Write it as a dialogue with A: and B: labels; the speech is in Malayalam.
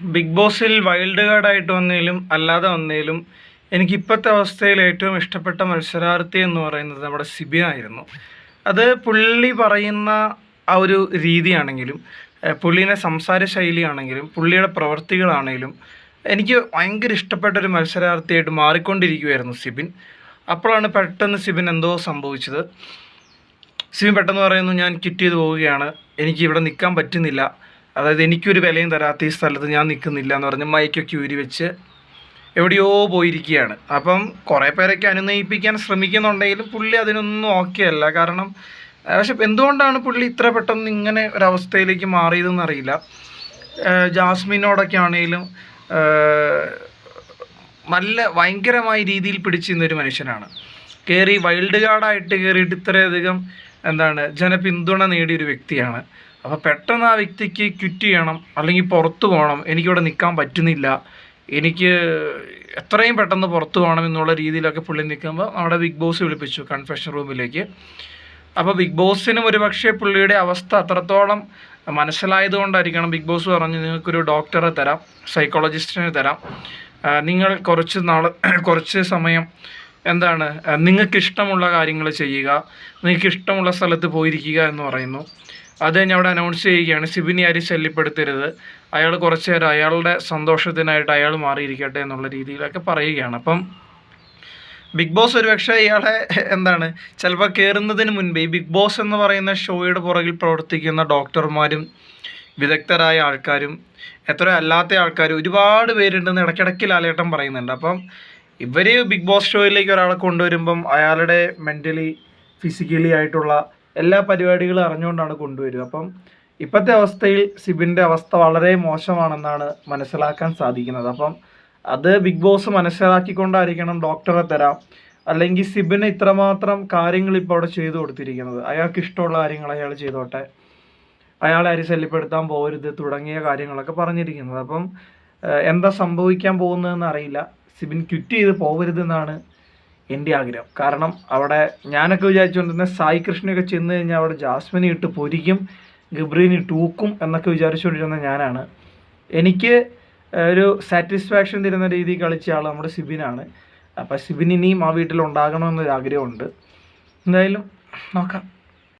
A: ബിഗ് ബോസിൽ വൈൽഡ് കാർഡായിട്ട് വന്നതിലും അല്ലാതെ വന്നതിലും എനിക്ക് ഇപ്പോഴത്തെ അവസ്ഥയിൽ ഏറ്റവും ഇഷ്ടപ്പെട്ട മത്സരാർത്ഥി എന്ന് പറയുന്നത് നമ്മുടെ സിബിനായിരുന്നു അത് പുള്ളി പറയുന്ന ആ ഒരു രീതിയാണെങ്കിലും പുള്ളിയുടെ സംസാര ശൈലിയാണെങ്കിലും പുള്ളിയുടെ പ്രവൃത്തികളാണെങ്കിലും എനിക്ക് ഭയങ്കര ഇഷ്ടപ്പെട്ട ഒരു മത്സരാർത്ഥിയായിട്ട് മാറിക്കൊണ്ടിരിക്കുകയായിരുന്നു സിബിൻ. അപ്പോഴാണ് പെട്ടെന്ന് സിബിൻ എന്തോ സംഭവിച്ചത്. സിബിൻ പെട്ടെന്ന് പറയുന്നു ഞാൻ കിറ്റ് ചെയ്ത് പോവുകയാണ്. എനിക്ക് ഇവിടെ നിൽക്കാൻ പറ്റുന്നില്ല. അതായത് എനിക്കൊരു വിലയും തരാത്ത ഈ സ്ഥലത്ത് ഞാൻ നിൽക്കുന്നില്ല എന്ന് പറഞ്ഞ് മൈക്കൊക്കെ ഊരി വെച്ച് എവിടെയോ പോയിരിക്കുകയാണ്. അപ്പം കുറേ പേരൊക്കെ അനുനയിപ്പിക്കാൻ ശ്രമിക്കുന്നുണ്ടെങ്കിലും പുള്ളി അതിനൊന്നും ഓക്കെ അല്ല. കാരണം പക്ഷെ എന്തുകൊണ്ടാണ് പുള്ളി ഇത്ര പെട്ടെന്ന് ഇങ്ങനെ ഒരവസ്ഥയിലേക്ക് മാറിയതെന്ന് അറിയില്ല. ജാസ്മിനോടൊക്കെ ആണെങ്കിലും നല്ല ഭയങ്കരമായ രീതിയിൽ പിടിച്ചിരുന്ന ഒരു മനുഷ്യനാണ്. കയറി വൈൽഡ് കാർഡായിട്ട് കയറിയിട്ട് ഇത്രയധികം എന്താണ് ജനപിന്തുണ നേടിയൊരു വ്യക്തിയാണ്. അപ്പോൾ പെട്ടെന്ന് ആ വ്യക്തിക്ക് ക്വിറ്റ് ചെയ്യണം അല്ലെങ്കിൽ പുറത്തു പോകണം എനിക്കിവിടെ നിൽക്കാൻ പറ്റുന്നില്ല എനിക്ക് എത്രയും പെട്ടെന്ന് പുറത്തു പോകണം എന്നുള്ള രീതിയിലൊക്കെ പുള്ളി നിൽക്കുമ്പോൾ നമ്മുടെ ബിഗ് ബോസ് വിളിപ്പിച്ചു കൺഫെഷൻ റൂമിലേക്ക് അപ്പോൾ ബിഗ് ബോസിനും ഒരു പക്ഷേ പുള്ളിയുടെ അവസ്ഥ അത്രത്തോളം മനസ്സിലായതുകൊണ്ടായിരിക്കണം ബിഗ് ബോസ് പറഞ്ഞു നിങ്ങൾക്കൊരു ഡോക്ടറെ തരാം സൈക്കോളജിസ്റ്റിനെ തരാം. നിങ്ങൾ കുറച്ച് നാൾ കുറച്ച് സമയം എന്താണ് നിങ്ങൾക്ക് ഇഷ്ടമുള്ള കാര്യങ്ങൾ ചെയ്യുക നിങ്ങൾക്ക് ഇഷ്ടമുള്ള സ്ഥലത്ത് പോയിരിക്കുക എന്ന് പറയുന്നു. അത് കഴിഞ്ഞ് അവിടെ അനൗൺസ് ചെയ്യുകയാണ്. സിബിനി ആരും ശല്യപ്പെടുത്തരുത്. അയാൾ കുറച്ച് നേരം അയാളുടെ സന്തോഷത്തിനായിട്ട് അയാൾ മാറിയിരിക്കട്ടെ എന്നുള്ള രീതിയിലൊക്കെ പറയുകയാണ്. അപ്പം ബിഗ് ബോസ് ഒരുപക്ഷെ ഇയാളെ എന്താണ് ചിലപ്പോൾ കയറുന്നതിന് മുൻപേ ഈ ബിഗ് ബോസ് എന്ന് പറയുന്ന ഷോയുടെ പുറകിൽ പ്രവർത്തിക്കുന്ന ഡോക്ടർമാരും വിദഗ്ധരായ ആൾക്കാരും എത്രയോ അല്ലാത്ത ആൾക്കാരും ഒരുപാട് പേരുണ്ടെന്ന് ഇടയ്ക്കിടയ്ക്ക് ലാലേട്ടൻ പറയുന്നുണ്ട്. അപ്പം ഇവർ ബിഗ് ബോസ് ഷോയിലേക്ക് ഒരാളെ കൊണ്ടുവരുമ്പം അയാളുടെ മെന്റലി ഫിസിക്കലി ആയിട്ടുള്ള എല്ലാ പരിപാടികളും അറിഞ്ഞുകൊണ്ടാണ് കൊണ്ടുവരിക. അപ്പം ഇപ്പോഴത്തെ അവസ്ഥയിൽ സിബിന്റെ അവസ്ഥ വളരെ മോശമാണെന്നാണ് മനസ്സിലാക്കാൻ സാധിക്കുന്നത്. അപ്പം അത് ബിഗ് ബോസ് മനസ്സിലാക്കിക്കൊണ്ടായിരിക്കണം ഡോക്ടറെ തരാം. അല്ലെങ്കിൽ സിബിന് ഇത്രമാത്രം കാര്യങ്ങൾ ഇപ്പോൾ അവിടെ ചെയ്തു കൊടുത്തിരിക്കുന്നത്. അയാൾക്ക് ഇഷ്ടമുള്ള കാര്യങ്ങൾ അയാൾ ചെയ്തോട്ടെ. അയാളെ അരി ശല്യപ്പെടുത്താൻ പോകരുത് തുടങ്ങിയ കാര്യങ്ങളൊക്കെ പറഞ്ഞിരിക്കുന്നത്. അപ്പം എന്താ സംഭവിക്കാൻ പോകുന്നതെന്ന് അറിയില്ല. സിബിൻ ക്വിറ്റ് ചെയ്ത് പോകരുതെന്നാണ് എന്റെ ആഗ്രഹം. കാരണം അവിടെ ഞാനൊക്കെ വിചാരിച്ചുകൊണ്ടിരുന്ന സായി കൃഷ്ണയൊക്കെ ചെന്ന് കഴിഞ്ഞാൽ അവിടെ ജാസ്മിനെ ഇട്ട് പൊരിക്കും ഗബ്രീനെ ടൂക്കും എന്നൊക്കെ വിചാരിച്ചുകൊണ്ടിരുന്ന ഞാനാണ്. എനിക്ക് ഒരു സാറ്റിസ്ഫാക്ഷൻ തരുന്ന രീതിയിൽ കളിച്ച ആൾ നമ്മുടെ സിബിനാണ്. അപ്പോൾ സിബിൻ ഇനിയും ആ വീട്ടിൽ ഉണ്ടാകണമെന്നൊരു ആഗ്രഹമുണ്ട് എന്തായാലും നോക്കാം.